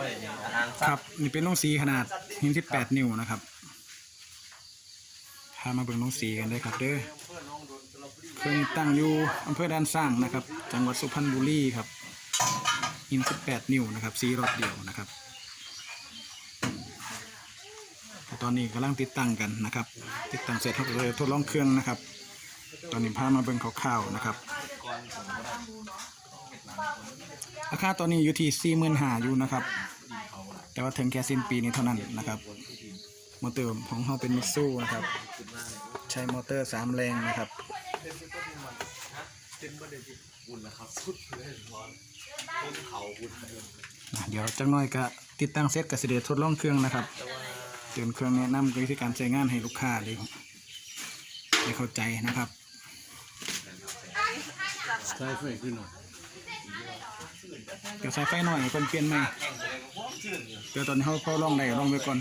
ก็อย่างนี้อ่านครับ นี่เป็นลงสีขนาดหิน18นิ้วนะครับพามาเบิ่งลงสีกันเลยครับ เด้อเพิ่นตั้งอยู่อำเภอด้านสร้างนะครับ จังหวัดสุพรรณบุรีครับหิน18นิ้วนะครับสีรอบเดียวนะครับตอนนี้กำลังติดตั้งกันนะครับ ติดตั้งเสร็จเขาก็เลยทดลองเครื่องนะครับ ตอนนี้พามาเบิ่งคร่าวๆนะครับ ราคาตอนนี้อยู่ที่สี่หมื่นหาอยู่นะครับ แต่ว่าถึงแค่สิ้นปีนี้เท่านั้นนะครับ มอเตอร์ของเราเป็นมิตซูนะครับ ใช้มอเตอร์สามแรงนะครับอุ่นนะครับสุดเลยร้อนต้นเขาอุ่นอะเดี๋ยวจังน้อยก็ติดตั้งเซตกับเสด็จทดลองเครื่องนะครับเตือนเครื่องแนะนำวิธีการใช้งานให้ลูกค้าได้ได้เข้าใจนะครับใช่ไฟขึ้นหน่อย เดี๋ยวใส่ไฟหน่อยคนเปลี่ยนใหม่เดี๋ยวตอนนี้เขาเขาลองได้ลองไปก่อน